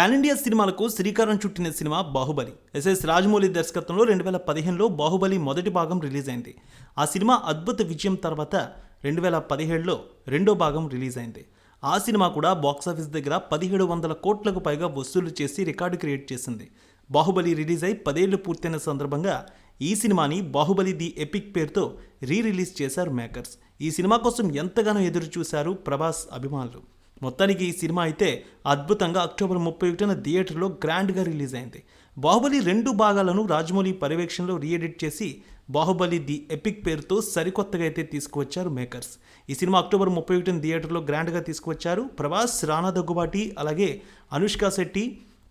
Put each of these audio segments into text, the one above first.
Pan India సినిమాలకు శ్రీకారం చుట్టిన సినిమా బాహుబలి. ఎస్ఎస్ రాజమౌళి దర్శకత్వంలో రెండు వేల పదిహేనులో బాహుబలి మొదటి భాగం రిలీజ్ అయింది ఆ సినిమా అద్భుత విజయం తర్వాత రెండు వేల పదిహేడులో రెండో భాగం రిలీజ్ అయింది ఆ సినిమా కూడా బాక్సాఫీస్ దగ్గర పదిహేడు వందల కోట్లకు పైగా వసూలు చేసి రికార్డు క్రియేట్ చేసింది. బాహుబలి రిలీజ్ అయి పదేళ్ళు పూర్తయిన సందర్భంగా ఈ సినిమాని బాహుబలి ది ఎపిక్ పేరుతో రీ రిలీజ్ చేశారు మేకర్స్. ఈ సినిమా కోసం ఎంతగానో ఎదురు చూశారు ప్రభాస్ అభిమానులు. మొత్తానికి ఈ సినిమా అయితే అద్భుతంగా అక్టోబర్ ముప్పై ఒకటిన థియేటర్లో గ్రాండ్గా రిలీజ్ అయింది. బాహుబలి రెండు భాగాలను రాజమౌళి పర్యవేక్షణలో రీఎడిట్ చేసి బాహుబలి ది ఎపిక్ పేరుతో సరికొత్తగా అయితే తీసుకువచ్చారు మేకర్స్. ఈ సినిమా అక్టోబర్ ముప్పై ఒకటిన థియేటర్లో గ్రాండ్గా తీసుకువచ్చారు ప్రభాస్ రానా దగ్గుబాటి అలాగే అనుష్క శెట్టి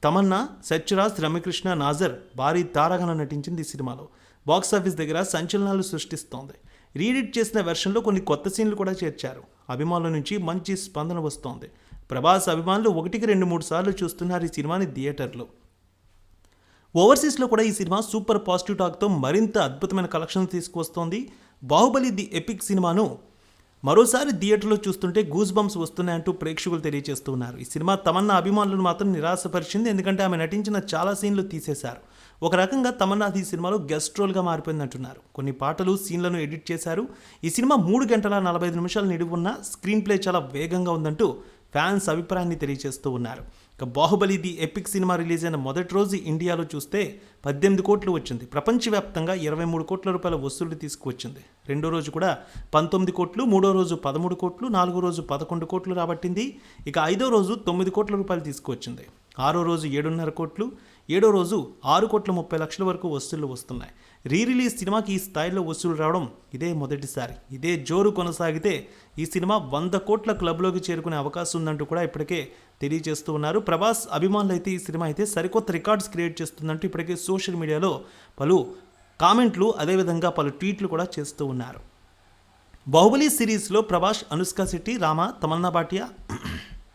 తమన్నా సత్యరాజ్ రమ్యకృష్ణ నాజర్ భారీ తారాగణ నటించింది ఈ సినిమాలో. బాక్సాఫీస్ దగ్గర సంచలనాలు సృష్టిస్తోంది. రీడిట్ చేసిన వెర్షన్లో కొన్ని కొత్త సీన్లు కూడా చేర్చారు. అభిమానుల నుంచి మంచి స్పందన వస్తోంది. ప్రభాస్ అభిమానులు ఒకటికి రెండు మూడు సార్లు చూస్తున్నారు ఈ సినిమాని థియేటర్లో. ఓవర్సీస్లో కూడా ఈ సినిమా సూపర్ పాజిటివ్ టాక్తో మరింత అద్భుతమైన కలెక్షన్ తీసుకువస్తోంది. బాహుబలి ది ఎపిక్ సినిమాను మరోసారి థియేటర్లో చూస్తుంటే గూస్ బంప్స్ వస్తున్నాయంటూ ప్రేక్షకులు తెలియజేస్తున్నారు ఈ సినిమా తమన్నా అభిమానులను మాత్రం నిరాశపరిచింది ఎందుకంటే ఆమె నటించిన చాలా సీన్లు తీసేశారు. ఒక రకంగా తమన్నా ఈ సినిమాలో గెస్ట్ రోల్గా మారిపోయిందంటున్నారు. కొన్ని పాటలు సీన్లను ఎడిట్ చేశారు. ఈ సినిమా మూడు గంటల నలభై ఐదు నిమిషాలు నిడివున్న స్క్రీన్ ప్లే చాలా వేగంగా ఉందంటూ ఫ్యాన్స్ అభిప్రాయాన్ని తెలియజేస్తూ ఉన్నారు. ఇక బాహుబలి ది ఎపిక్ సినిమా రిలీజ్ అయిన మొదటి రోజు ఇండియాలో చూస్తే పద్దెనిమిది కోట్లు వచ్చింది. ప్రపంచవ్యాప్తంగా ఇరవై మూడు కోట్ల రూపాయల వసూళ్ళు తీసుకువచ్చింది. రెండో రోజు కూడా పంతొమ్మిది కోట్లు మూడో రోజు పదమూడు కోట్లు నాలుగో రోజు పదకొండు కోట్లు రాబట్టింది. ఇక ఐదో రోజు తొమ్మిది కోట్ల రూపాయలు తీసుకువచ్చింది. ఆరో రోజు ఏడున్నర కోట్లు ఏడో రోజు ఆరు కోట్ల ముప్పై లక్షల వరకు వసూళ్ళు వస్తున్నాయి. రీ రిలీజ్ సినిమాకి ఈ స్థాయిలో వసూలు రావడం ఇదే మొదటిసారి. ఇదే జోరు కొనసాగితే ఈ సినిమా వంద కోట్ల క్లబ్లోకి చేరుకునే అవకాశం ఉందంటూ కూడా ఇప్పటికే తెలియజేస్తూ ఉన్నారు. ప్రభాస్ అభిమానులు అయితే ఈ సినిమా అయితే సరికొత్త రికార్డ్స్ క్రియేట్ చేస్తుందంటూ ఇప్పటికే సోషల్ మీడియాలో పలు కామెంట్లు అదేవిధంగా పలు ట్వీట్లు కూడా చేస్తూ ఉన్నారు. బాహుబలి సిరీస్లో ప్రభాస్ అనుష్క శెట్టి రామ తమన్నా భాటియా